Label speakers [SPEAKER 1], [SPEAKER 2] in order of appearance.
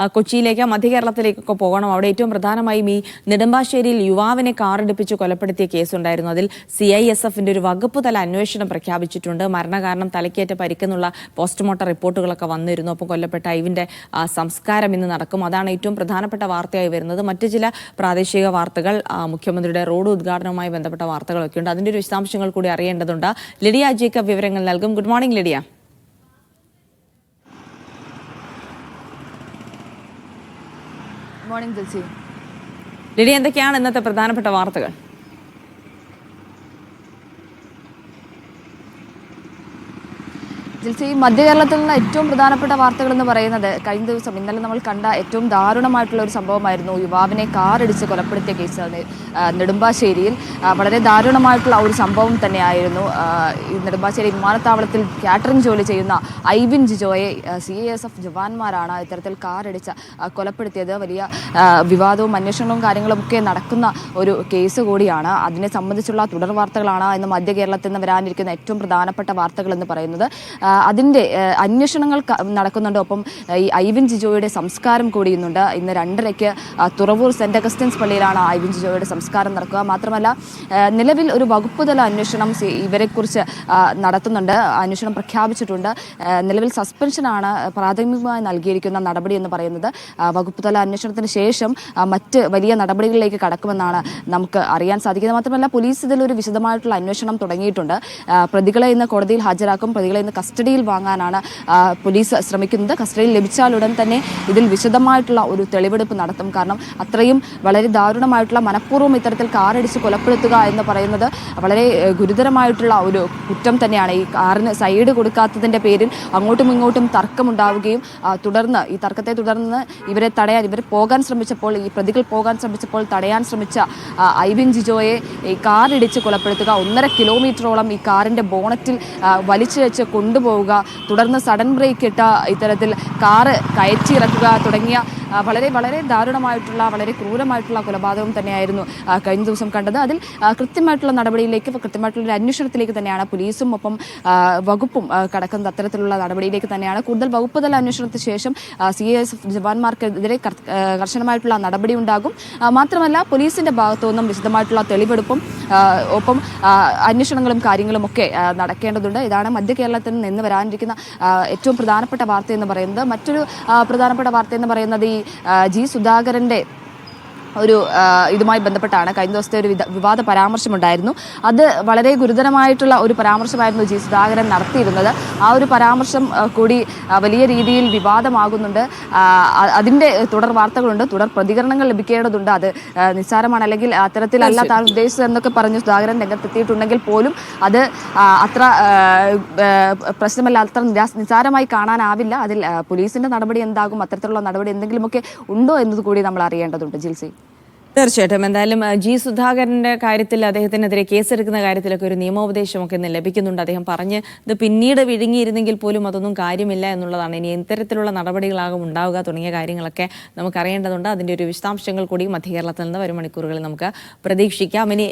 [SPEAKER 1] ആ, മധ്യ മധ്യകേരളത്തിലേക്കൊക്കെ പോകണം. അവിടെ ഏറ്റവും പ്രധാനമായും ഈ നെടുമ്പാശ്ശേരിയിൽ യുവാവിനെ കാറിടിപ്പിച്ച് കൊലപ്പെടുത്തിയ കേസുണ്ടായിരുന്നു. അതിൽ സി ഐ എസ് എഫിന്റെ ഒരു വകുപ്പ് തല അന്വേഷണം പ്രഖ്യാപിച്ചിട്ടുണ്ട്. മരണകാരണം തലയ്ക്കേറ്റ പരിക്കെന്നുള്ള പോസ്റ്റ്മോർട്ടം റിപ്പോർട്ടുകളൊക്കെ വന്നിരുന്നു. അപ്പോൾ കൊല്ലപ്പെട്ട ഐവിന്റെ സംസ്കാരം ഇന്ന് നടക്കും. അതാണ് ഏറ്റവും പ്രധാനപ്പെട്ട വാർത്തയായി വരുന്നത്. മറ്റു ചില പ്രാദേശിക വാർത്തകൾ മുഖ്യമന്ത്രിയുടെ റോഡ് ഉദ്ഘാടനവുമായി ബന്ധപ്പെട്ട വാർത്തകളൊക്കെ ഉണ്ട് അതിന്റെ ഒരു വിശദാംശങ്ങൾ കൂടി അറിയേണ്ടതുണ്ട്. ലിഡിയ ജേക്കബ് വിവരങ്ങൾ നൽകും. Good morning Lidiya.
[SPEAKER 2] Morning Jilsy
[SPEAKER 1] Lidi എന്തൊക്കെയാണ് ഇന്നത്തെ പ്രധാനപ്പെട്ട വാർത്തകൾ?
[SPEAKER 2] ജിൽസി മധ്യ കേരളത്തിൽ നിന്ന് ഏറ്റവും പ്രധാനപ്പെട്ട വാർത്തകൾ എന്ന് പറയുന്നത് കഴിഞ്ഞ ദിവസം ഇന്നലെ നമ്മൾ കണ്ട ഏറ്റവും ദാരുണമായിട്ടുള്ള ഒരു സംഭവമായിരുന്നു യുവാവിനെ കാറിടിച്ച് കൊലപ്പെടുത്തിയ കേസ് നെടുമ്പാശ്ശേരിയിൽ. വളരെ ദാരുണമായിട്ടുള്ള ഒരു സംഭവം തന്നെയായിരുന്നു. നെടുമ്പാശ്ശേരി വിമാനത്താവളത്തിൽ കാറ്ററിംഗ് ജോലി ചെയ്യുന്ന ഐവിൻ ജിജോയെ സി എസ് എഫ് ജവാന്മാരാണ് ഇത്തരത്തിൽ കാറിടിച്ച് കൊലപ്പെടുത്തിയത്. വലിയ വിവാദവും അന്വേഷണവും കാര്യങ്ങളും ഒക്കെ നടക്കുന്ന ഒരു കേസ് കൂടിയാണ്. അതിനെ സംബന്ധിച്ചുള്ള തുടർ വാർത്തകളാണ് ഇന്ന് മധ്യ കേരളത്തിൽ നിന്ന് വരാനിരിക്കുന്ന ഏറ്റവും പ്രധാനപ്പെട്ട വാർത്തകൾ എന്ന് പറയുന്നത്. ആ, അതിന്റെ അന്വേഷണങ്ങൾ നടക്കുന്നുണ്ട്. ഒപ്പം ഈ ഐവിൻ ജിജോയുടെ സംസ്കാരം കൂടി ഇന്നുണ്ട് ഇന്ന് രണ്ടരയ്ക്ക് തുറവൂർ സെന്റ് അഗസ്റ്റിൻസ് പള്ളിയിലാണ് ഐവിൻ ജിജോയുടെ സംസ്കാരം നടക്കുക. മാത്രമല്ല നിലവിൽ ഒരു വകുപ്പുതല അന്വേഷണം ഇവരെക്കുറിച്ച് നടത്തുന്നുണ്ട്. അന്വേഷണം പ്രഖ്യാപിച്ചിട്ടുണ്ട്. നിലവിൽ സസ്പെൻഷനാണ് പ്രാഥമികമായി നൽകിയിരിക്കുന്ന നടപടി എന്ന് പറയുന്നത്. വകുപ്പുതല വകുപ്പ് തല അന്വേഷണത്തിന് ശേഷം മറ്റ് വലിയ നടപടികളിലേക്ക് കടക്കുമെന്നാണ് നമുക്ക് അറിയാൻ സാധിക്കുന്നത്. മാത്രമല്ല പോലീസ് ഇതിലൊരു വിശദമായിട്ടുള്ള അന്വേഷണം തുടങ്ങിയിട്ടുണ്ട്. പ്രതികളെ ഇന്ന് കോടതിയിൽ ഹാജരാക്കും. പ്രതികളെ ഇന്ന് കസ്റ്റഡിയിൽ വാങ്ങാനാണ് പോലീസ് ശ്രമിക്കുന്നത്. കസ്റ്റഡിയിൽ ലഭിച്ചാൽ ഉടൻ തന്നെ ഇതിൽ വിശദമായിട്ടുള്ള ഒരു തെളിവെടുപ്പ് നടത്തും. കാരണം അത്രയും വളരെ ദാരുണമായിട്ടുള്ള മനഃപൂർവം ഇത്തരത്തിൽ കാറടിച്ച് കൊലപ്പെടുത്തുക എന്ന് പറയുന്നത് വളരെ ഗുരുതരമായിട്ടുള്ള ഒരു കുറ്റം തന്നെയാണ്. ഈ കാറിന് സൈഡ് കൊടുക്കാത്തതിന്റെ പേരിൽ അങ്ങോട്ടും ഇങ്ങോട്ടും തർക്കമുണ്ടാവുകയും തുടർന്ന് ഈ തർക്കത്തെ തുടർന്ന് ഇവരെ തടയാൻ ഇവർ പോകാൻ ശ്രമിച്ചപ്പോൾ ഈ പ്രതികൾ പോകാൻ ശ്രമിച്ചപ്പോൾ തടയാൻ ശ്രമിച്ച ഐബിൻ ജിജോയെ ഈ കാറിടിച്ച് കൊലപ്പെടുത്തുക. ഒന്നര കിലോമീറ്ററോളം ഈ കാറിന്റെ ബോണറ്റിൽ വലിച്ചു വെച്ച് കൊണ്ടുപോവുക തുടർന്ന് സഡൻ ബ്രേക്ക് ഇട്ട ഇത്തരത്തിൽ കാറ് കയറ്റി ഇറക്കുക തുടങ്ങിയ വളരെ വളരെ ദാരുണമായിട്ടുള്ള വളരെ ക്രൂരമായിട്ടുള്ള കൊലപാതകം തന്നെയായിരുന്നു കഴിഞ്ഞ ദിവസം കണ്ടത്. അതിൽ കൃത്യമായിട്ടുള്ള നടപടിയിലേക്ക് കൃത്യമായിട്ടുള്ള ഒരു അന്വേഷണത്തിലേക്ക് തന്നെയാണ് പോലീസും ഒപ്പം വകുപ്പും കടക്കുന്ന അത്തരത്തിലുള്ള നടപടിയിലേക്ക് തന്നെയാണ് കൂടുതൽ വകുപ്പ് തല അന്വേഷണത്തിന് ശേഷം സി എസ് എഫ് ജവാന്മാർക്കെതിരെ കർശനമായിട്ടുള്ള നടപടി ഉണ്ടാകും. മാത്രമല്ല പോലീസിന്റെ ഭാഗത്തു നിന്നും വിശദമായിട്ടുള്ള തെളിവെടുപ്പും ഒപ്പം അന്വേഷണങ്ങളും കാര്യങ്ങളും ഒക്കെ നടക്കേണ്ടതുണ്ട്. ഇതാണ് മധ്യ കേരളത്തിൽ നിന്ന് വരാനിരിക്കുന്ന ഏറ്റവും പ്രധാനപ്പെട്ട വാർത്ത എന്ന് പറയുന്നത്. മറ്റൊരു പ്രധാനപ്പെട്ട വാർത്ത എന്ന് പറയുന്നത് ഈ ജി സുധാകരന്റെ ഒരു ഇതുമായി ബന്ധപ്പെട്ടാണ് കഴിഞ്ഞ ദിവസത്തെ ഒരു വിവാദ പരാമർശമുണ്ടായിരുന്നു. അത് വളരെ ഗുരുതരമായിട്ടുള്ള ഒരു പരാമർശമായിരുന്നു ജി സുധാകരൻ നടത്തിയിരുന്നത്. ആ ഒരു പരാമർശം കൂടി വലിയ രീതിയിൽ വിവാദമാകുന്നുണ്ട്. അതിന്റെ തുടർ വാർത്തകളുണ്ട്. തുടർ പ്രതികരണങ്ങൾ ലഭിക്കേണ്ടതുണ്ട്. അത് നിസ്സാരമാണ്. അല്ലെങ്കിൽ അത്തരത്തിലല്ല താൻ ഉദ്ദേശിച്ചത് എന്നൊക്കെ പറഞ്ഞ് സുധാകരൻ രംഗത്തെത്തിയിട്ടുണ്ടെങ്കിൽ പോലും അത് അത്ര പ്രശ്നമല്ല. അത്ര നിസ്സാരമായി കാണാനാവില്ല. അതിൽ പോലീസിന്റെ നടപടി എന്താകും? അത്തരത്തിലുള്ള നടപടി എന്തെങ്കിലുമൊക്കെ ഉണ്ടോ എന്നത് കൂടി നമ്മൾ അറിയേണ്ടതുണ്ട്. ജിൽസി.
[SPEAKER 1] തീർച്ചയായിട്ടും. എന്തായാലും ജി സുധാകരന്റെ കാര്യത്തിൽ അദ്ദേഹത്തിനെതിരെ കേസെടുക്കുന്ന കാര്യത്തിലൊക്കെ ഒരു നിയമോപദേശമൊക്കെ ഇന്ന് ലഭിക്കുന്നുണ്ട്. അദ്ദേഹം പറഞ്ഞ് ഇത് പിന്നീട് വിഴുങ്ങിയിരുന്നെങ്കിൽ പോലും അതൊന്നും കാര്യമില്ല എന്നുള്ളതാണ്. ഇനി ഇത്തരത്തിലുള്ള നടപടികളാകും ഉണ്ടാവുക തുടങ്ങിയ കാര്യങ്ങളൊക്കെ നമുക്ക് അറിയേണ്ടതുണ്ട് അതിന്റെ ഒരു വിശദാംശങ്ങൾ കൂടി മധ്യകേരളത്തിൽ നിന്ന് വരും മണിക്കൂറുകളിൽ നമുക്ക് പ്രതീക്ഷിക്കാം. ഇനി